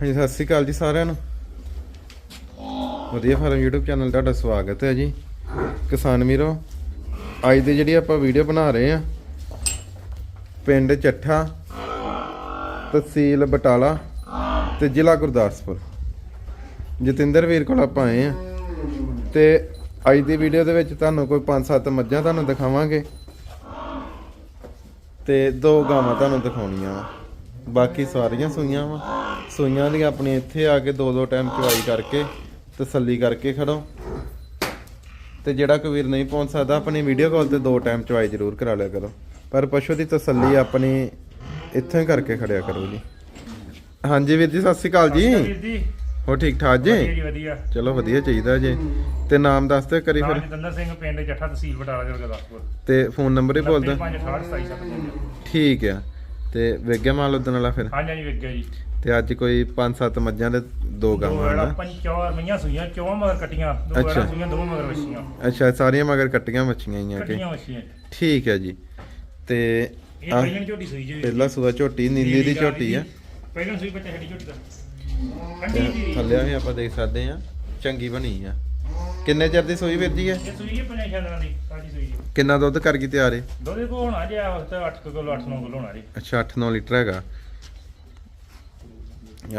ਹਾਂਜੀ, ਸਤਿ ਸ਼੍ਰੀ ਅਕਾਲ ਜੀ ਸਾਰਿਆਂ ਨੂੰ। ਵਧੀਆ ਫਾਰਮ YouTube ਚੈਨਲ ਤੁਹਾਡਾ ਸਵਾਗਤ ਹੈ ਜੀ। ਕਿਸਾਨ ਵੀਰੋ, ਅੱਜ ਦੀ ਜਿਹੜੀ ਆਪਾਂ ਵੀਡੀਓ ਬਣਾ ਰਹੇ ਆ ਪਿੰਡ ਚੱਠਾ, ਤਹਿਸੀਲ ਬਟਾਲਾ ਤੇ ਜ਼ਿਲ੍ਹਾ ਗੁਰਦਾਸਪੁਰ। ਜਤਿੰਦਰ ਵੀਰ ਕੋਲ ਆਪਾਂ ਆਏ ਆ ਤੇ ਅੱਜ ਦੀ ਵੀਡੀਓ ਦੇ ਵਿੱਚ ਤੁਹਾਨੂੰ ਕੋਈ 5-7 ਮੱਝਾਂ ਤੁਹਾਨੂੰ ਦਿਖਾਵਾਂਗੇ ਤੇ ਦੋ ਗਾਵਾਂ ਤੁਹਾਨੂੰ ਦਿਖਾਉਣੀਆਂ ਵਾ। ਬਾਕੀ ਸਾਰੀਆਂ ਸੂਈਆਂ ਵਾ। ਸੂਈਆਂ ਦੀ ਆਪਣੀ ਇੱਥੇ ਆ ਕੇ ਦੋ ਦੋ ਟਾਈਮ ਚਵਾਈ ਕਰਕੇ ਤਸੱਲੀ ਕਰਕੇ ਖੜੋ। ਤੇ ਜਿਹੜਾ ਕੋਈ ਵੀਰ ਨਹੀਂ ਪਹੁੰਚ ਸਕਦਾ ਆਪਣੀ ਵੀਡੀਓ ਕਾਲ ਤੇ ਦੋ ਟਾਈਮ ਚਵਾਈ ਜ਼ਰੂਰ ਕਰਾ ਲਿਆ ਕਰੋ। ਪਰ ਪਸ਼ੂ ਦੀ ਤਸੱਲੀ ਆਪਣੀ ਇੱਥੋਂ ਕਰਕੇ ਖੜਿਆ ਕਰੋ ਜੀ। ਹਾਂਜੀ ਵੀਰ ਜੀ ਸਤਿ ਸ਼੍ਰੀ ਅਕਾਲ ਜੀ। ਹੋ ਠੀਕ ਠਾਕ ਜੀ? ਵਧੀਆ ਚਲੋ ਵਧੀਆ ਚਾਹੀਦਾ ਜੀ। ਤੇ ਨਾਮ ਦੱਸ ਦਿਓ ਕਰੀ ਫਿਰ। ਜਤਿੰਦਰ ਸਿੰਘ ਪਿੰਡ ਜੱਠਾ ਤਹਿਸੀਲ ਬਟਾਲਾ ਗੁਰਦਾਸਪੁਰ। ਤੇ ਫੋਨ ਨੰਬਰ ਹੀ ਬੋਲ ਦਿਓ। 9568277755 ਠੀਕ ਆ। ਤੇ ਵੇਗਿਆ ਮਾਲ ਉਦਣ ਵਾਲਾ ਫਿਰ? ਹਾਂਜੀ ਹਾਂਜੀ ਵੇਖਿਆ ਜੀ। ਤੇ ਅੱਜ ਕੋਈ 5-7 ਮੱਝਾਂ ਦੇ ਦੋ ਦੋ ਗਾਵਾਂ ਵੇੜਾ ਹਨ? ਪੰਚੌਰ ਮਈਆਂ ਸੂਈਆਂ ਚੌਂ ਮਗਰ ਕੱਟੀਆਂ ਦੋ ਅੱਛਾ। ਸੂਈਆਂ ਦੋ ਮਗਰ ਵਛੀਆਂ। ਅੱਛਾ ਸਾਰੀਆਂ ਮਗਰ ਕੱਟੀਆਂ ਮੱਛੀਆਂ ਆਈਆਂ ਕਿ? ਕੱਟੀਆਂ ਵਛੀਆਂ। ਠੀਕ ਹੈ ਜੀ। ਤੇ ਇਹ ਆਹ, ਪਹਿਲਾਂ ਝੋਟੀ ਸੂਈ ਜੀ ਪਹਿਲਾ ਸੂਆ ਝੋਟੀ ਨੀਲੀ ਦੀ ਝੋਟੀ ਆ। ਪਹਿਲਾਂ ਸੂਈ ਬੱਚਾ ਛੱਡੀ ਝੋਟੀ ਦਾ। ਠੰਡੀ ਜੀ। ਥੱਲੇ ਵੀ ਆਪਾਂ ਦੇਖ ਸਕਦੇ ਆ ਚੰਗੀ ਬਣੀ ਆ। ਕਿੰਨੇ ਚਿਰ ਦੀ ਸੂਈ ਵੀਰ ਜੀ ਹੈ? ਇਹ ਸੂਈ ਹੈ ਪੰਜਾਂ ਛੇ ਦਿਨਾਂ ਦੀ ਸਾਡੀ ਸੂਈ ਹੈ। ਕਿੰਨਾ ਦੁੱਧ ਕਰ ਗਈ ਤਿਆਰ ਹੈ ਦੋਦੇ ਕੋ ਹੋਣਾ ਜੀ ਆ ਵਕਤ 8 ਕਿਲੋ 8-9 ਕਿਲੋ ਹੋਣਾ ਜੀ। ਅੱਛਾ 8-9 ਲੀਟਰ ਹੈਗਾ।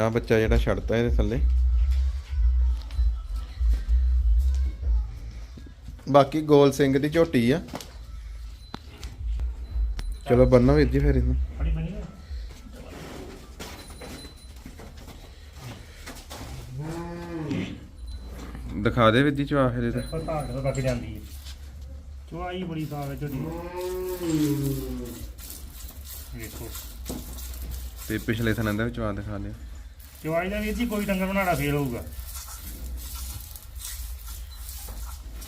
ਆ ਬੱਚਾ ਜਿਹੜਾ ਛੱਡਤਾ ਇਹਦੇ ਥੱਲੇ। ਬਾਕੀ ਗੋਲ ਸਿੰਘ ਦੀ ਝੋਟੀ ਆ। ਚਲੋ ਬੰਨੋ ਵੀਰ ਜੀ ਫਿਰ ਇਹਨੂੰ ਫੜੀ ਬਣੀ ਹੈ ਦਿਖਾ ਦੇ ਜੀ ਚਵਾ ਫਿਰ ਇਹਦਾ। ਜਾਂਦੀ ਹੈ। ਬੜੀ ਸਾਫ਼ ਹੈ ਝੋਟੀ। ਤੇ ਪਿਛਲੇ ਥਣਾਂ ਦਾ ਵੀ ਚਵਾ ਦਿਖਾ ਲਿਓ ਚੁਆਈ ਦਾ ਵੀਰ ਜੀ ਕੋਈ ਡੰਗਰ ਬਣਾੜਾ ਫੇਲ ਹੋਊਗਾ।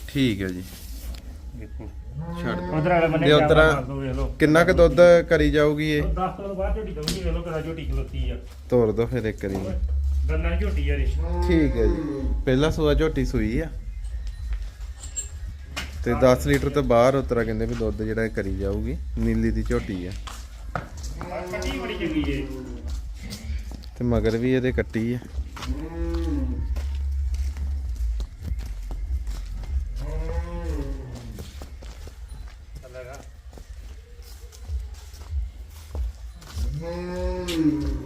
ਠੀਕ ਹੈ ਜੀ। ਵੇਖੋ ਛੱਡ ਦਿਓ। ਉਧਰ ਵਾਲੇ ਬੰਨੇ ਤੇ ਉੱਧਰ ਆ- ਕਰ ਦੋ ਕਿੰਨਾ ਕੁ ਦੁੱਧ ਕਰੀ ਜਾਊਗੀ ਇਹ? 10 ਕਿਲੋ ਬਾਅਦ ਝੋਟੀ ਦਊਗੀ ਵੇਖ ਲਓ ਕਿਹੜਾ ਝੋਟੀ ਖਲੋਤੀ ਆ। ਤੋਰ ਦੋ ਫਿਰ ਇੱਕ ਵਾਰੀ। ਦੀ ਝੋਟੀ ਆ ਰੇ ਠੀਕ ਹੈ ਜੀ। ਪਹਿਲਾ ਸੂਆ ਝੋਟੀ ਸੂਈ ਆ। ਤੇ 10 ਲੀਟਰ ਤੋਂ ਬਾਹਰ ਉਤਰਾ ਕਹਿੰਦੇ ਵੀ ਦੁੱਧ ਜਿਹੜਾ ਇਹ ਕਰੀ ਜਾਊਗੀ। ਨੀਲੀ ਦੀ ਝੋਟੀ ਆ। ਕੱਟੀ ਬੜੀ ਚੰਗੀ ਏ। ਤੇ ਮਗਰ ਵੀ ਇਹਦੇ ਕੱਟੀ ਆ।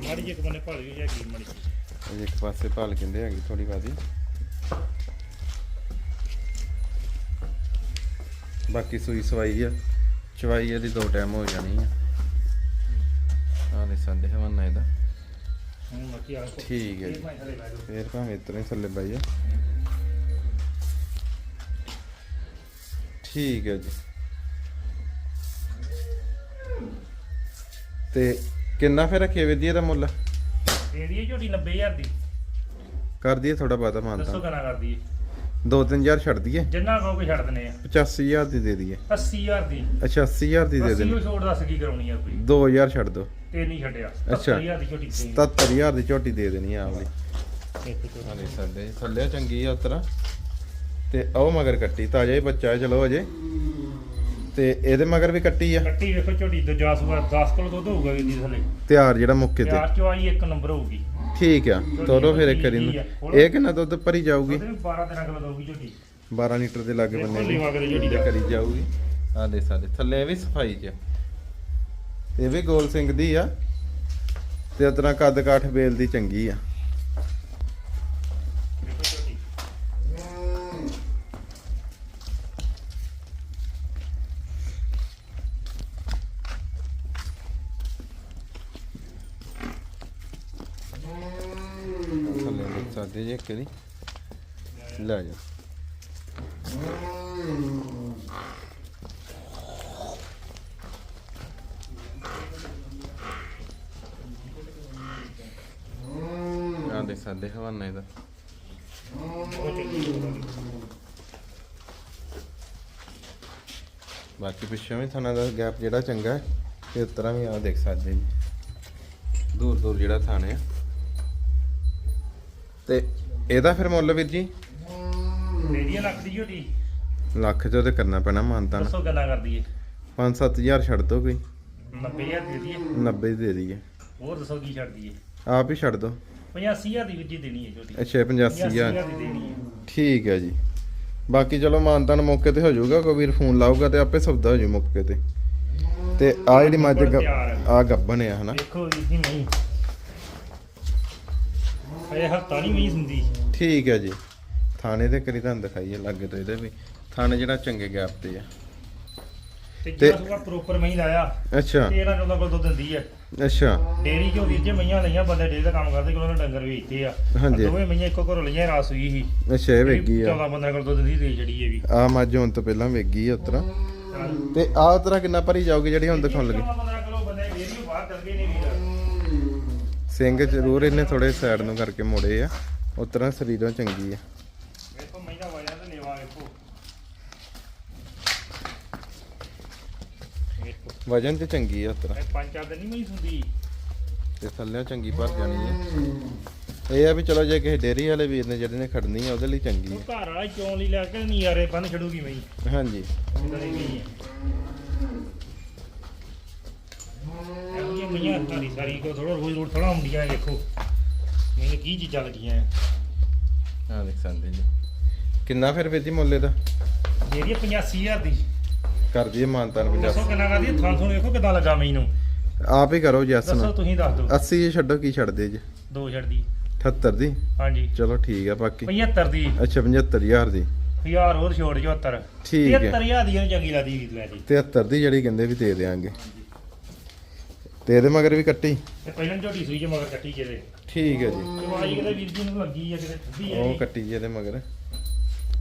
ਮਾੜੀ ਇੱਕ ਬੰਨੇ ਭਾਲ ਹੈਗੀ ਮਾੜੀ ਜਿਹੀ। ਇਹ ਇੱਕ ਪਾਸੇ ਭਾਲ ਕਹਿੰਦੇ ਹੈਗੀ ਥੋੜੀ ਬਾਦੀ ਬਾਕੀ ਸੂਈ ਸਵਾਈ ਆ। ਚਵਾਈ ਇਹਦੀ ਦੋ ਟਾਈਮ ਹੋ ਜਾਣੀ ਆ। ਆ ਲੈ ਸੰਦੇ ਹਵਾਨਾ ਇਹਦਾ। ਠੀਕ ਹੈ ਜੀ। ਫੇਰ ਭਾਵੇਂ ਇਤਨੇ ਥੱਲੇ ਬਾਈ ਆ ਠੀਕ ਹੈ ਜੀ। ਤੇ ਕਿੰਨਾ ਫਿਰ ਰੱਖੇ ਜੀ ਇਹਦਾ ਮੁੱਲ? ਦੇ ਦਈਏ ਝੋਟੀ 90000 ਦੀ। ਕਰ ਦਈਏ ਥੋੜਾ ਬਾਤਾ ਦੱਸੋ ਮਾਨਤਾ ਕਿੰਨਾ ਕਰ ਦਈਏ। 2-3000 ਛੱਡ ਦਈਏ। ਜਿੰਨਾ ਕਹੋਗੇ ਛੱਡ ਦਨੇ ਆ। 85000 ਦੀ ਦੇ ਦਈਏ। 80000 ਦੀ। ਅੱਛਾ 80000 ਦੀ ਦੇ 80 ਦੇਣੀ। ਨੂੰ ਛੋੜ ਦੱਸ ਕੀ ਕਰਾਉਣੀ ਆ ਕੋਈ? 2000 ਛੱਡ ਦੋ। ਤੇ ਨਹੀਂ ਛੱਡਿਆ। ਅੱਛਾ। 70000 ਦੀ ਝੋਟੀ ਦੇ 77000 ਦੀ ਝੋਟੀ ਦੇ ਦੇਣੀ ਆ ਝੋਟੀ। ਹਾਲੇ ਸਾਡੇ ਥੱਲੇ ਚੰਗੀ ਆ ਉਤਰਾ। ਤੇ ਉਹ ਮਗਰ ਕੱਟੀ। ਤਾਜ਼ਾ ਹੀ ਬੱਚਾ ਹੈ ਚਲੋ ਅਜੇ। ਤੇ ਇਹਦੇ ਮਗਰ ਵੀ ਕੱਟੀ ਆ? ਕੱਟੀ ਵੇਖੋ ਝੋਟੀ ਤੋਂ ਜਾਸੂਆ 10 ਕਿਲੋ ਦੁੱਧ ਹੋਊਗਾ ਵੀ ਦੀ ਥੱਲੇ। ਤਿਆਰ ਜਿਹੜਾ ਮੁੱਕੇ ਤੇ। ਯਾਰ ਚਵਾਈ ਇੱਕ ਨੰਬਰ ਹੋਊਗੀ। ਠੀਕ ਆ ਤੋਰੋ ਫਿਰ ਇੱਕ ਵਾਰੀ ਨੂੰ ਇਹ ਕਿੰਨਾ ਦੁੱਧ ਭਰੀ ਜਾਊਗੀ? ਉਹਦੇ ਵੀ 12 13 ਕਿਲੋ ਦਊਗੀ ਝੋਟੀ। 12 ਲੀਟਰ ਦੇ ਲਾਗੇ ਬੰਨੇ ਕਰੀ ਜਾਊਗੀ। ਆ ਦੇ ਸਾਡੇ ਥੱਲੇ ਵੀ ਸਫ਼ਾਈ ਚ ਇਹ ਵੀ ਗੋਲ ਸਿੰਘ ਦੀ ਆ। ਤੇ ਉਤਰਾ ਕੱਦ ਕਾਠ ਬੇਲ ਦੀ ਚੰਗੀ ਆ। ਜੇ ਇੱਕ ਦੀ ਲੈ ਜਾ ਆ ਦੇਖ ਸਕਦੇ ਹਵਾਨਾ ਇਹਦਾ ਬਾਕੀ ਪਿੱਛੋਂ ਵੀ ਥਾਣਾ ਦਾ ਗੈਪ ਜਿਹੜਾ ਚੰਗਾ ਹੈ ਇਸ ਤਰ੍ਹਾਂ ਵੀ ਆ ਦੇਖ ਸਕਦੇ ਜੀ ਦੂਰ ਦੂਰ ਜਿਹੜਾ ਥਾਣੇ ਆ। ਤੇ ਇਹਦਾ ਫਿਰ ਮੁੱਲ ਵੀਰ ਜੀ? ਦਈਏ ਲੱਖ ਦੀ ਝੋਟੀ ਲੱਖ ਚ ਉਹਦੇ ਕਰਨਾ ਪੈਣਾ ਮਾਨਤਾ ਨਾ ਦੱਸੋ ਗੱਲਾਂ ਕਰ ਦਈਏ 5-7000 ਛੱਡ ਦੋ ਕੋਈ। 90000 ਦੇ ਦਈਏ। 90 ਦੇ ਦਈਏ। ਹੋਰ ਦੱਸੋ ਕੀ ਛੱਡ ਦਈਏ ਆਪ ਹੀ ਛੱਡ ਦੋ। 85000 ਦੀ ਵਿੱਜੀ ਦੇਣੀ ਹੈ ਝੋਟੀ ਅੱਛਾ 85000 85000 ਦੀ ਦੇਣੀ ਹੈ ਠੀਕ ਹੈ ਜੀ। ਬਾਕੀ ਚਲੋ ਮਾਨਤਾਨ ਮੌਕੇ ਤੇ ਹੋ ਜਾਊਗਾ ਕੋਈ ਵੀਰ ਫੋਨ ਲਾਊਗਾ ਤੇ ਆਪੇ ਸੌਦਾ ਹੋ ਜੂ ਮੌਕੇ ਤੇ। ਤੇ ਆ ਜਿਹੜੀ ਮੱਝ ਆ ਗੱਬਨ ਆ ਹਨਾ? ਦੇਖੋ ਵੀਰ ਜੀ ਨਹੀਂ। ਇਹ ਹਫਤਾ ਨਹੀਂ ਮੀਂਹ ਹੁੰਦੀ। ਠੀਕ ਹੈ ਜੀ। ਥਾਣੇ ਤੇ ਕਰੀ ਤੁਹਾਨੂੰ ਦਿਖਾਈਏ ਲੱਗੇ ਤੇ ਇਹਦੇ ਵੀ। ਥਾਣੇ ਜਿਹੜਾ ਚੰਗੇ ਗੈਪ ਤੇ ਆ। ਤੇ ਜਿਹੜਾ ਪ੍ਰੋਪਰ ਮਹੀਂ ਲਾਇਆ ਅੱਛਾ। 13 14 ਕੋਲ ਦੁੱਧ ਦਿੰਦੀ ਹੈ। ਅੱਛਾ। ਡੇਰੀ ਚੋਂ ਵੀਰ ਜੀ ਮਈਆਂ ਲਈਆਂ ਬੰਦੇ ਡੇਰੀ ਦਾ ਕੰਮ ਕਰਦੇ ਕੋਲ ਉਹਨਾਂ ਡੰਗਰ ਵੇਚਦੇ ਆ। ਹਾਂਜੀ। ਦੋਵੇਂ ਮਈਆਂ ਇੱਕੋ ਘਰੋਂ ਲਈਆਂ ਰਾਸ ਹੋਈ ਸੀ। ਅੱਛਾ ਇਹ ਵੇਗੀ ਆ। 14 15 ਕੋਲ ਦੁੱਧ ਦੀ ਦੇ ਜੜੀ ਇਹ ਵੀ। ਆ ਮੱਝ ਹੁਣ ਤੋਂ ਪਹਿਲਾਂ ਵੇਗੀ ਆ ਉਤਰਾ। ਤੇ ਆ ਉਤਰਾ ਕਿੰਨਾ ਭਰੀ ਜਾਊਗੀ ਜਿਹੜੀ ਹੁਣ ਦਿਖਾਉਣ ਲੱਗੇ? 15 ਕਿਲੋ ਬੰਦੇ ਡੇਰੀ ਨੂੰ ਬਾਹਰ ਚੱਲ ਗਏ ਨੇ ਵੀਰ ਸਿੰਘ ਜ਼ਰੂਰ ਇਹਨੇ ਥੋੜੇ ਸਾਈਡ ਨੂੰ ਕਰਕੇ ਮੋੜੇ ਆ। ਉਤਰਾ ਸਰੀਰੋਂ ਚੰਗੀ ਆ। ਵੇਖੋ ਤੇ ਵੇਖੋ। ਵਜਨ ਤੇ ਚੰਗੀ ਆ ਉਤਰਾ ਇਹ ਪੰਜ ਚਾਰ ਦਿਨ ਨਹੀਂ ਮਈ ਹੁੰਦੀ। ਤੇ ਥੱਲੇ ਚੰਗੀ ਭਰ ਜਾਣੀ ਹੈ ਇਹ ਆ ਵੀ ਚਲੋ ਜੇ ਕਿਸੇ ਡੇਰੀ ਵਾਲੇ ਵੀਰ ਨੇ ਜਿਹੜੇ ਨੇ ਖੜਨੀ ਆ ਉਹਦੇ ਲਈ ਚੰਗੀ ਉਹ ਘਰ ਵਾਲਾ ਚੋਂ ਲਈ ਲੈ ਕੇ ਨਹੀਂ ਯਾਰੇ ਬੰਨ ਛੜੂਗੀ ਮਈ ਹਾਂਜੀ। ਇਦਾਂ ਦੀ ਨਹੀਂ ਹੈ ਇਹੋ ਜਿਹੀਆਂ ਮਈਆਂ ਸਾਰੀ ਸਾਰੀ ਕੋ ਥੋੜਾ ਰੋਜ਼ ਰੋਜ਼ ਥੋੜਾ ਹੁੰਦੀਆਂ ਇਹ ਦੇਖੋ। ਮੈਨੂੰ ਕੀ ਚੀਜ਼ਾਂ ਲੱਗੀਆਂ ਆ ਦੇਖ ਸਕਦੇ ਜੀ। ਕਿੰਨਾ ਫਿਰ ਜੀ ਮੁੱਲੇ ਦਾ ਜਿਹੜੀ 85000 ਦੀ। ਕਰ ਦਈਏ ਮਾਨਤਾਨ ਦੱਸੋ 50 ਕਿੰਨਾ ਕਰਦੀ ਥਾਂ ਥੋਂ ਵੇਖੋ ਕਿਦਾਂ ਲੱਗਾ ਮੈਨੂੰ ਆਪ ਹੀ ਕਰੋ ਜੈਸ ਦੱਸੋ ਨਾ ਤੁਸੀਂ ਦੱਸ ਦਿਓ। 80 ਜੀ ਛੱਡੋ ਕੀ ਛੱਡਦੇ ਜੀ? ਦੋ ਛੱਡਦੀ 78 ਦੀ? ਹਾਂਜੀ। ਚਲੋ ਠੀਕ ਆ ਬਾਕੀ। 75 ਦੀ। ਅੱਛਾ 75000 ਦੀ। ਹਜ਼ਾਰ ਹੋਰ ਛੋੜ 74 ਠੀਕ ਹੈ 73000 ਦੀ ਚੰਗੀ ਲੱਗਦੀ ਲੈ ਜੀ। 73 ਦੀ ਜਿਹੜੀ ਕਹਿੰਦੇ ਵੀ ਦੇ ਦੇਾਂਗੇ ਤੇ ਇਹਦੇ ਮਗਰ ਵੀ ਕੱਟੀ। ਤੇ ਪਹਿਲਾਂ ਝੋਟੀ ਸੂਈ ਜੇ ਮਗਰ ਕੱਟੀ ਜਿਹਦੇ ਠੀਕ ਹੈ ਜੀ। ਜਵਾਈ ਕਿਤੇ ਵੀਰ ਜੀ ਨੂੰ ਲੱਗੀ ਆ ਕਿਤੇ ਠੰਡੀ ਆ ਉਹ ਜੀ। ਕੱਟੀ ਜੀ ਇਹਦੇ ਮਗਰ।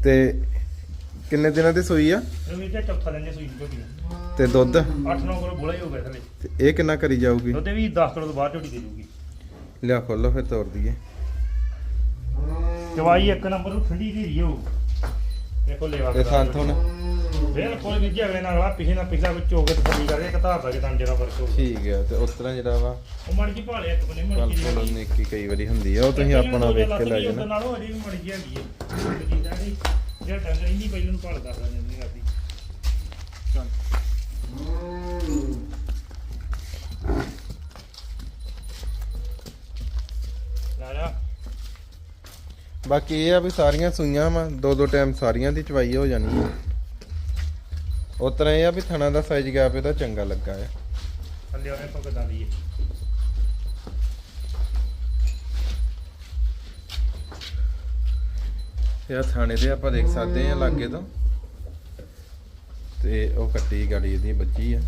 ਤੇ ਕਿੰਨੇ ਦਿਨਾਂ ਦੀ ਸੂਈ ਆ? ਵੀਰ ਜੀ ਚੌਥਾ ਦਿਨ ਜੇ ਸੂਈ ਦੀ ਝੋਟੀ। ਤੇ ਦੁੱਧ? 8-9 ਕਿਲੋ ਬੋਲਾ ਹੀ ਹੋ ਗਿਆ ਥਲੇ। ਤੇ ਇਹ ਕਿੰਨਾ ਕਰੀ ਜਾਊਗੀ? ਦੁੱਧ ਵੀ 10 ਕਿਲੋ ਤੋਂ ਬਾਅਦ ਝੋਟੀ ਦੇ ਦੂਗੀ ਲਿਆ ਖੋਲੋ ਫਿਰ ਤੋੜ ਦਈਏ। ਜਵਾਈ ਇੱਕ ਨੰਬਰ ਨੂੰ ਠੰਡੀ ਦੀ ਰਹੀ ਹੋ। ਦੇਖੋ ਲੈਵਾ ਤੇ ਥਾਂ ਥੋਂ ਬਿਲਕੁਲ ਵੀਰ ਜੀ ਅਗਲੇ ਨਾਲ ਆ ਪਿਛੇ ਨਾਲ ਪਿਛਲਾ ਵਿੱਚ ਹੋ ਕੇ ਤਸੱਲੀ ਕਰਕੇ ਕਿਤਾਬ ਦਾ ਕਿਤਾਂ ਜਿਹੜਾ ਫ਼ਰਕ ਹੋ ਠੀਕ ਹੈ ਤੇ ਉਸ ਤਰ੍ਹਾਂ ਜਿਹੜਾ ਵਾ ਉਹ ਮੜ ਜੀ ਭਾਲੇ ਇੱਕ ਬਨੇ ਮੜ ਕੱਲ ਜੀ ਕੋਲ ਨਿੱਕੀ ਕਈ ਵਾਰੀ ਹੁੰਦੀ ਆ ਉਹ ਤੁਸੀਂ ਆਪਣਾ ਵੇਖ ਕੇ ਲੈ ਉਹਦੇ ਜਾਣਾ। ਨਾਲੋਂ ਅੜੀ ਵੀ ਮੜ ਜੀ ਹੈਗੀ ਹੈ ਜੀ ਸਾਡੀ ਜਿਹੜਾ ਟੰਗਰ ਇੰਨੀ ਪਹਿਲਾਂ ਨੂੰ ਭਾਲ ਕਰਦਾ ਜਾਂਦੀ ਰਾਤੀ। ਲਾ ਲਾ ਬਾਕੀ ਇਹ ਆ ਵੀ ਸਾਰੀਆਂ ਸੂਈਆਂ ਵਾ ਦੋ ਦੋ ਟਾਈਮ ਸਾਰੀਆਂ ਦੀ ਚਵਾਈ ਹੋ ਜਾਣੀ ਹੈ ਤਰ੍ਹਾਂ ਇਹ ਆ ਵੀ ਥਣਾ ਦਾ ਸਾਈਜ਼ ਗੈਪ ਇਹਦਾ ਚੰਗਾ ਲੱਗਾ ਆ। ਥੱਲੇ ਉਹਨੇ ਕਿਦਾਂ ਦੀ ਹੈ ਇਹ ਆ ਥਾਣੇ ਦੇ ਆਪਾਂ ਦੇਖ ਸਕਦੇ ਆ ਲਾਗੇ ਤੋਂ। ਤੇ ਉਹ ਕੱਟੀ ਗਾੜੀ ਇਹਦੀ ਬੱਜੀ ਆ।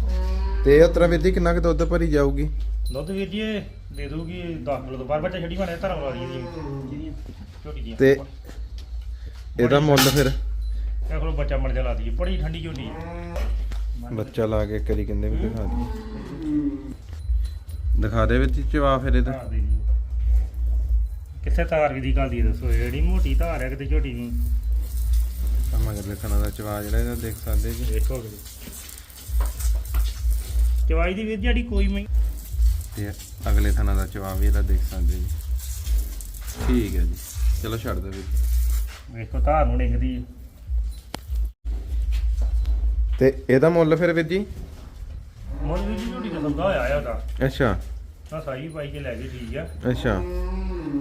ਤੇ ਤਰ੍ਹਾਂ ਵੀਰ ਜੀ ਕਿੰਨਾ ਕੁ ਦੁੱਧ ਭਰੀ ਜਾਊਗੀ? ਦੁੱਧ ਵੀਰ ਜੀ ਇਹ ਦੇ ਦੂਗੀ 10 ਕਿਲੋ ਤੋਂ ਬੱਚਾ ਛੱਡੀ ਬਣੇ ਧਰਮ ਵਾਲੀ ਦੀ। ਤੇ ਇਹਦਾ ਮੁੱਲ ਫਿਰ? ਇਹ ਕੋਲ ਬੱਚਾ ਮਰ ਜਾ ਲਾ ਦਈਏ ਬੜੀ ਠੰਡੀ ਝੋਟੀ ਹੈ। ਬੱਚਾ ਲਾ ਕੇ ਕਰੀ ਕਹਿੰਦੇ ਵੀ ਦਿਖਾ ਦੀ। ਦਿਖਾ ਦੇ ਵਿੱਚ ਚਵਾ ਫਿਰ ਇਹਦਾ। ਕਿੱਥੇ ਤਾਰ ਦੀ ਗੱਲ ਦੀ ਦੱਸੋ ਜਿਹੜੀ ਮੋਟੀ ਧਾਰ ਹੈ ਕਿਤੇ ਝੋਟੀ ਨੂੰ ਆ ਮਗਰ ਲਿਖਣਾ ਦਾ ਚਵਾ ਜਿਹੜਾ ਇਹਦਾ ਦੇਖ ਸਕਦੇ ਜੀ। ਦੇਖੋ ਚਵਾਈ ਦੀ ਵੀਰ ਜਿਹੜੀ ਕੋਈ ਮੈਂ ਤੇ ਅਗਲੇ ਥਾਣਾ ਦਾ ਚਵਾ ਵੀ ਇਹਦਾ ਦੇਖ ਸਕਦੇ ਜੀ। ਠੀਕ ਹੈ ਜੀ। ਚਲੋ ਛੱਡ ਦੇ ਵੀਰ ਵੇਖੋ ਧਾਰ ਨੂੰ ਡਿੱਗਦੀ ਹੈ। ਤੇ ਇਹਦਾ ਮੁੱਲ ਫਿਰ ਵੀਰ ਜੀ? ਮੁੱਲ ਵੀ ਜੀ ਝੋਟੀ ਦਾ ਸੌਦਾ ਹੋਇਆ ਆ ਉਹਦਾ। ਅੱਛਾ। ਤਾਂ ਸਾਈ ਪਾਈ ਕੇ ਲੈ ਗਏ ਠੀਕ ਆ। ਅੱਛਾ।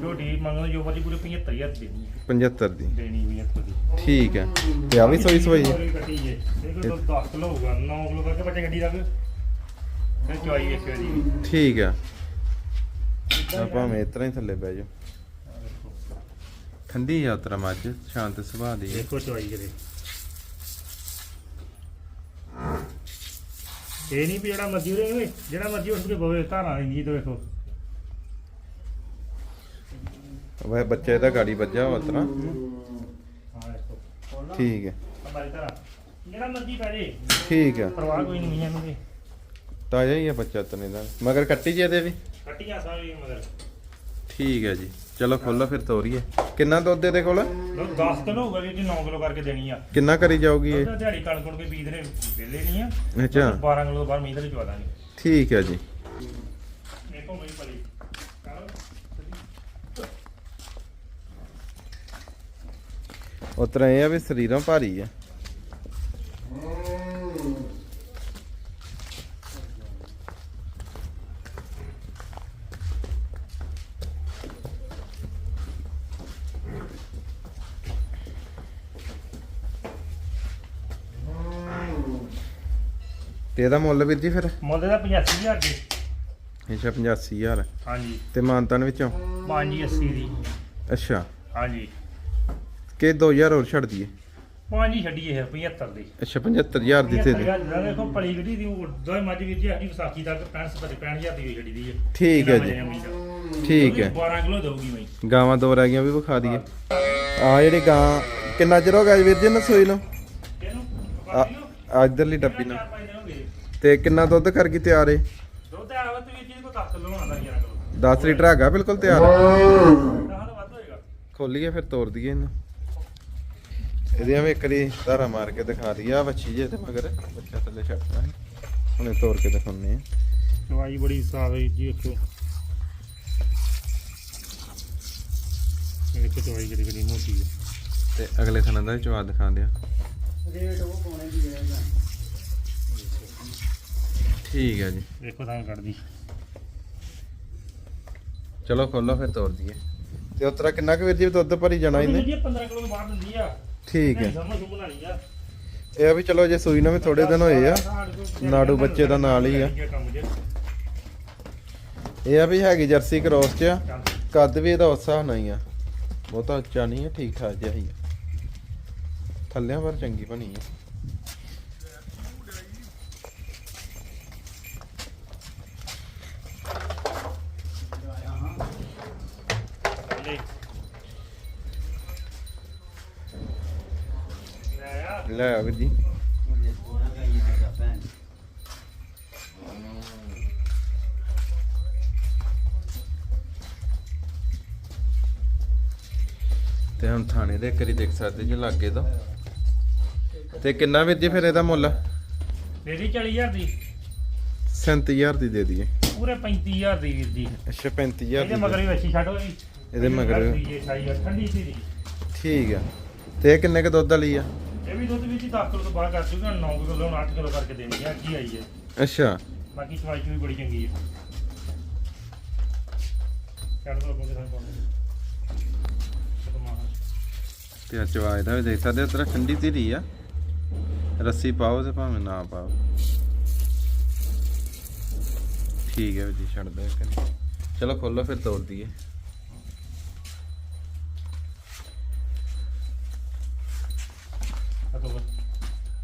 ਝੋਟੀ ਮੰਗਣ ਜੋ ਮਰਜ਼ੀ ਪੂਰੇ 75000 ਦੇਣੀ ਹੈ 75 ਦੀ। ਦੇਣੀ ਵੀ ਇੱਥੋਂ ਦੀ ਠੀਕ ਹੈ ਤੇ ਆ ਵੀ ਸੋਈ ਸੋਈ ਜੀ ਇਹ ਕੋਈ 10 ਕਿਲੋ ਹੋਊਗਾ 9 ਕਿਲੋ ਕਰਕੇ ਬੱਚੇ ਗੱਡੀ ਰੱਖ। ਫਿਰ ਚਵਾਈ ਵੇਖਿਓ ਜੀ ਠੀਕ ਆ। ਆ। ਭਾਵੇਂ ਇਤਰਾ ਹੀ ਥੱਲੇ ਬਹਿ ਜਾਓ। ਠੰਡੀ ਯਾਤਰਾ ਮੱਝ ਸ਼ਾਂਤ ਸੁਭਾਅ ਦੀ। ਹੈ ਦੇਖੋ ਚਵਾਈ ਕਰੇ। ਇਹ ਨਹੀਂ ਵੀ ਜਿਹੜਾ ਮਰਜ਼ੀ ਉਰੇ ਹੋਵੇ ਜਿਹੜਾ ਮਰਜ਼ੀ ਉਸ ਦੇ ਬਵੇ ਧਾਰਾਂ ਇੰਜੀ ਤੋਂ ਵੇਖੋ ਵੇ ਬੱਚੇ ਦਾ ਗਾੜੀ ਵੱਜਾ ਹਾਂ ਵੇਖੋ ਠੀਕ ਹੈ। ਹਮਾਰੀ ਜਿਹੜਾ ਮਰਜ਼ੀ ਪੈ ਜੇ। ਠੀਕ ਹੈ। ਪਰਵਾਹ ਕੋਈ ਨਹੀਂ ਇਹਨਾਂ ਦੀ ਤਾਜ਼ਾ ਹੀ ਆ ਬੱਚਾ ਤਨੇ ਦਾ। ਮਗਰ ਕੱਟੀ ਜੇ ਇਹਦੇ ਵੀ? ਕੱਟੀਆਂ ਸਾਰੀ ਮਗਰ ਠੀਕ ਹੈ ਜੀ। ਚਲੋ ਖੋਲੋ ਫਿਰ ਤੋਰੀਏ। ਕਿੰਨਾ ਦੁੱਧ ਇਹਦੇ ਕੋਲ? ਲੋ 10 ਕਿਲੋ ਹੋਊਗਾ ਜੀ 9 ਕਿਲੋ ਕਰਕੇ ਦੇਣੀ ਆ। ਕਿੰਨਾ ਕਰੀ ਜਾਊਗੀ ਇਹ? ਉਹਦਾ ਦਿਹਾੜੀ ਕਣਕ ਕੁਣ ਕੇ ਬੀਜ ਵੇਲੇ ਨਹੀਂ ਆ। ਅੱਛਾ। 12 ਕਿਲੋ ਤੋਂ ਬਾਅਦ ਮੀਂਹ ਤੇ ਚਵਾ ਦਾਂਗੇ। ਠੀਕ ਹੈ ਜੀ। ਦੇਖੋ ਮੇਰੀ ਪਲੀ ਉਤਰਾ ਇਹ ਆ ਵੀ ਸਰੀਰਾਂ ਭਾਰੀ ਆ। ਤੇ ਇਹਦਾ ਮੁੱਲ ਵੀਰ ਜੀ ਫਿਰ? ਮੁੱਲ ਦਾ 85000 ਦੀ ਅੱਛਾ 85000 ਹਾਂਜੀ। ਤੇ ਮਾਨਤਨ ਵਿੱਚੋਂ? 580 ਦੀ। ਅੱਛਾ। ਹਾਂਜੀ। ਕਿ 2000 ਹੋਰ ਛੱਡ ਦਈਏ? ਪੰਜ ਹੀ ਛੱਡੀ ਇਹ 75 ਦੀ। ਅੱਛਾ 75000 ਦੀ ਤੇ ਦੇ। 75000 ਦਾ ਦੇਖੋ ਪਲੀ ਗੱਡੀ ਦੀ ਦੋਵੇਂ ਮੱਝ ਵੀਰ ਜੀ ਸਾਡੀ ਵਿਸਾਖੀ ਤੱਕ 65 65000 ਦੀ ਛੱਡੀ ਦੀ ਹੈ। ਠੀਕ ਹੈ ਜੀ। ਠੀਕ ਹੈ। 12 ਕਿਲੋ ਦਊਗੀ ਮੈਂ ਗਾਵਾਂ ਦੋ ਰਹਿ ਗਈਆਂ ਵੀ ਵਿਖਾ ਦਈਏ। ਆ ਜਿਹੜੀ ਗਾਂ ਕਿੰਨਾ ਚਿਰ ਹੋ ਗਿਆ ਜੀ ਵੀਰ ਜੀ ਨਸੋਈ ਨੂੰ? ਇਹਨੂੰ ਆ ਆ ਇੱਧਰਲੀ ਡੱਬੀ ਨੂੰ ਚਾਰ ਪੰਜ ਦਿਨ ਹੋ ਗਏ ਤੇ ਕਿੰਨਾ ਦੁੱਧ ਕਰ ਗਈ ਤਿਆਰ ਏ? ਦੁੱਧ ਆਵਾ ਤੇ ਵੀਰ ਜੀ ਕੋ 10 ਕਿਲੋ ਆਉਂਦਾ 11 ਕਿਲੋ 10 ਲੀਟਰ ਹੈਗਾ ਬਿਲਕੁਲ ਤਿਆਰ। ਖੋਲੀਏ ਫਿਰ ਤੋੜ ਦਈਏ ਇਹਨੂੰ। ਇਹਦੀਆਂ ਵੀ ਇੱਕ ਵਾਰੀ ਧਾਰਾ ਮਾਰ ਕੇ ਦਿਖਾ ਦਈਏ ਆ ਬੱਚੀ ਜੇ ਤੇ ਮਗਰ। ਬੱਚਾ ਥੱਲੇ ਛੱਡਦਾ ਹੈ ਹੁਣੇ ਤੋੜ ਕੇ ਦਿਖਾਉਣੇ ਆ ਦਵਾਈ ਬੜੀ ਸਾਫ਼ ਹੈ ਜੀ ਦੇਖੋ ਇਹ ਦੇਖੋ ਦਵਾਈ ਕਿਹੜੀ ਮੋਟੀ ਹੈ। ਤੇ ਅਗਲੇ ਥਾਂ ਦਾ ਵੀ ਜਵਾਬ ਦਿਖਾ ਦਿਆ ਰੇਟ ਉਹ ਪਾਉਣੇ ਦੀ ਰਹੇਗਾ ਠੀਕ ਹੈ ਜੀ। ਦੇਖੋ ਤਾਂ ਕੱਢਦੀ। ਚਲੋ ਖੋਲੋ ਫਿਰ ਤੋੜ ਦਈਏ। ਤੇ ਉਤਰਾ ਕਿੰਨਾ ਕੁ ਵੀਰ ਜੀ ਦੁੱਧ ਭਰੀ ਜਾਣਾ ਇਹਨੇ? ਜੀ 15 ਕਿਲੋ ਤੋਂ ਬਾਹਰ ਦਿੰਦੀ ਆ। ਠੀਕ ਹੈ। ਸਮਝ ਨੂੰ ਬਣਾਣੀ ਆ। ਇਹ ਆ ਵੀ ਚਲੋ ਜੇ ਸੂਈ ਨੂੰ ਵੀ ਥੋੜੇ ਦਿਨ ਹੋਏ ਆ ਨਾੜੂ ਬੱਚੇ ਦਾ ਨਾਲ ਹੀ ਆ। ਇਹ ਆ ਵੀ ਹੈਗੀ ਜਰਸੀ ਕ੍ਰੋਸ ਚ ਆ। ਕੱਦ ਵੀ ਇਹਦਾ ਉਸ ਹਿਸਾਬ ਨਾਲ ਹੀ ਆ। ਬਹੁਤਾ ਉੱਚਾ ਨਹੀਂ ਹੈ ਠੀਕ ਠਾਕ ਜਿਹਾ ਹੀ ਆ। ਥੱਲਿਆਂ ਪਰ ਚੰਗੀ ਬਣੀ ਆ। ਲੈ ਆ ਵੀਰ ਜੀ। ਤੇ ਹੁਣ ਥਾਣੇ ਦੇ ਕਰੀ ਦੇਖ ਸਕਦੇ ਜੇ ਲਾਗੇ ਦਾ ਤੇ ਕਿੰਨਾ ਵੀਰ ਜੀ ਫਿਰ ਇਹਦਾ ਮੁੱਲ? ਮੇਰੀ 40000 ਦੀ। 37000 ਦੀ ਦੇ ਦਈਏ। ਪੂਰੇ 35000 ਦੀ ਵੀਰ ਜੀ। ਅੱਛਾ 35000 ਇਹਦੇ ਦੀ ਮਗਰ ਦੇ- ਵੀ ਅੱਛੀ ਛੱਡੋ ਜੀ ਇਹਦੇ ਮਗਰ। ਠੰਡੀ ਸੀ ਦੀ ਠੀਕ ਆ। ਤੇ ਇਹ ਕਿੰਨੇ ਕ ਦੁੱਧ ਵਾਲੀ ਆ? ਇਹ ਵੀ ਦੁੱਧ ਵਿੱਚ 10 ਕਿਲੋ ਤੋਂ ਬਾਹਰ ਕਰ ਚੁੱਕੀ 9 ਕਿਲੋ 8 ਕਿਲੋ ਕਰਕੇ ਦੇਣੀ ਆ ਕੀ ਆਈ ਹੈ ਅੱਛਾ। ਬਾਕੀ ਚਵਾਈ ਵੀ ਬੜੀ ਚੰਗੀ ਹੈ ਛੱਡ ਦੋ ਕੋਈ ਸਾਨੂੰ ਤੇ ਅੱਜ ਆਵਾਜ਼ ਦਾ ਵੀ ਦੇਖ ਸਕਦੇ ਹੋ ਤੇਰਾ ਠੰਡੀ ਧੀਰੀ ਆ। ਰੱਸੀ ਪਾਓ ਤੇ ਭਾਵੇਂ ਨਾ ਪਾਓ। ਠੀਕ ਹੈ ਜੀ ਛੱਡ ਦੋ ਇੱਕ ਵਾਰੀ। ਚਲੋ ਖੋਲੋ ਫਿਰ ਤੋੜ ਦਈਏ।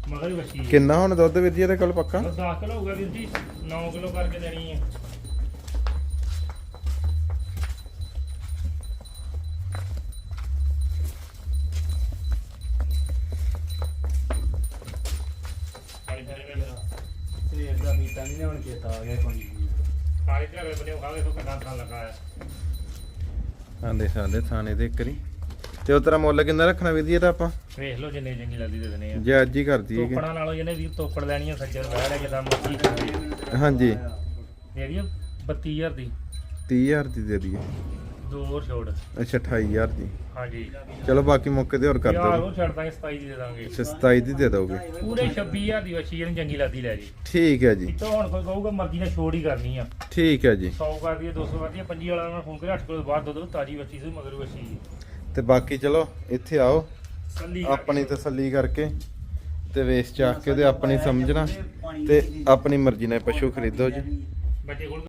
ਮਗਰ ਕਿੰਨਾ ਹੁਣ ਦੁੱਧ ਵੀਰ ਜੀ ਇਹਦੇ ਕੋਲ ਪੱਕਾ? 10 ਕਿਲੋ ਹੋਊਗਾ ਵੀਰ ਜੀ 9 ਕਿਲੋ ਕਰਕੇ ਦੇਣੀ ਹੈ ਖਾਲੀ ਫੇਰੇ ਮੇਰਾ ਪੀਤਾ ਨਹੀਂ ਹੁਣ ਚੇਤਾ ਆ ਗਿਆ ਕੋਈ ਖਾਲੀ ਘਰੇ ਬਣੇ ਖਾਵੇ ਤੋਂ ਕਿੰਨਾ ਥਾਂ ਲੱਗਾ ਹੈ ਆਂਦੇ ਸਾਡੇ ਥਾਣੇ ਦੇ ਇੱਕ ਵਾਰੀ ਤੇ ਉਹ ਤੇਰਾ ਮੁੱਲ ਕਿੰਨਾ ਰੱਖਣਾ ਵੀਰ ਜੀ ਇਹਦਾ ਆਪਾਂ? ਵੇਖ ਲਓ ਜਿੰਨੇ ਚੰਗੀ ਲੱਗਦੀ ਦੇ ਦੇਣੇ ਆ। ਜੇ ਅੱਜ ਹੀ ਕਰ ਦਈਏ ਕਿ- ਤੋਪੜਾਂ ਨਾਲੋਂ ਜਿਹਨੇ ਵੀ ਤੋਪੜ ਲੈਣੀ ਆ ਸੱਜਰ ਬਹਿ ਲੈ ਕਿਦਾਂ ਮੱਛੀ ਖਾਂਦੀ ਹਾਂਜੀ। ਜਿਹੜੀ 32000 ਦੀ। 30000 ਦੀ ਦੇ ਦਈਏ। ਦੋ ਹੋਰ ਛੋੜ। ਅੱਛਾ 28000 ਦੀ। ਹਾਂਜੀ। ਚਲੋ ਬਾਕੀ ਮੌਕੇ ਤੇ ਹੋਰ ਕਰ ਯਾਰ ਉਹ ਛੱਡ ਦਾਂਗੇ 27 ਦੀ ਦੇ ਦਾਂਗੇ। ਅੱਛਾ 27 ਦੀ ਦੇ ਦੋਗੇ। ਪੂਰੇ 26000 ਦੀ ਵੱਛੀ ਜਿਹਨੂੰ ਚੰਗੀ ਲੱਗਦੀ ਲੈ ਜੀ। ਠੀਕ ਹੈ ਜੀ। ਇੱਥੋਂ ਹੁਣ ਕੋਈ ਕਹੂਗਾ ਮਰਜ਼ੀ ਨਾਲ ਛੋੜ ਹੀ ਕਰਨੀ ਆ। ਠੀਕ ਹੈ ਜੀ। 100 ਕਰਦੀ ਆ 200 ਕਰਦੀ ਆ 25 ਵਾਲਾ ਨਾਲ ਫੋਨ ਕਰੇ 8 ਕਿਲੋ ਬਾਅਦ ਦੋ ਦੋ ਤਾਜੀ ਵੱਛੀ ਸੀ ਮਗਰ ਵੱਛੀ ਤੇ ਬਾਕੀ ਚਲੋ ਇੱਥੇ ਆਓ। ਕੱਲੀ ਆਪਣੀ ਤਸੱਲੀ ਕਰਕੇ ਤੇ ਵੇਚ ਚਾਕ ਕੇ ਉਹਦੇ ਆਪਣੀ ਸਮਝਣਾ ਤੇ ਆਪਣੀ ਮਰਜ਼ੀ ਨਾਲ ਪਸ਼ੂ ਖਰੀਦੋ ਜੀ। ਬੱਚੇ ਕੋਲ